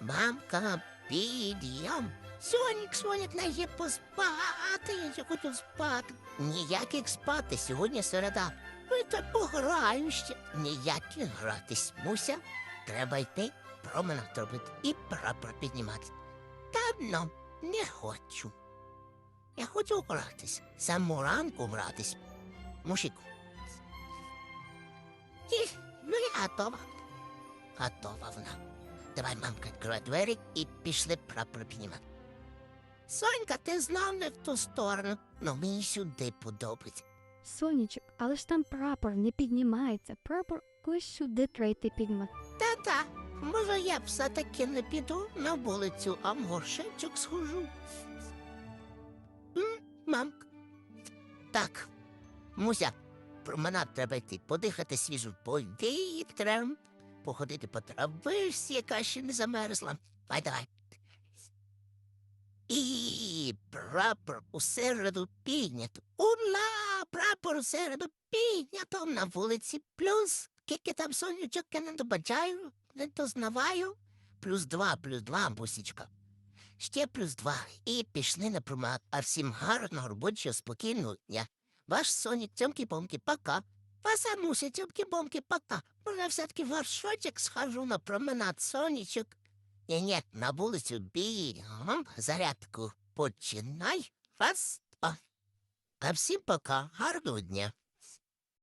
Мамка, підйом. Сонік, Сонік, не поспати, я хочу спати. Ніяких спати, сьогодні середа. Ви та пограю ще. Ніяких гратись, Муся. Треба йти, променад робити і прапор піднімати. Та ну, не хочу. Я хочу гратись, саму ранку гратись. Мушику. І, ну я готова. Готова вона. Давай, мамка, відкривай двері і пішли прапор піднімати. Сонька, ти знав не в ту сторону, но мені сюди подобається. Сонечок, але ж там прапор не піднімається. Прапор ось сюди трейти піднімати. Та-та, може я все-таки не піду на вулицю, а в горшечок схожу. М, Мамка. Так, Муся, променад треба йти, подихати свіжим повітрям, походити по травишці, яка ще не замерзла. Давай, давай. І прапор у середу піднято. Ура! Прапор у середу піднято на вулиці плюс. Скільки там сонячок я не добачаю, не дознаваю. Плюс два, плюс два, бусічка. Ще плюс два. І пішли на промат. А всім гарного робочого спокійного дня. Ваш сонік цьомки-бомки, пока. Васа муся цьомки-бомки, пока. Може, все-таки в горшочек схожу на променад сонечок. Ні-ні, на вулицю бігом, зарядку починай. Раз, два. А всім пока, гарного дня.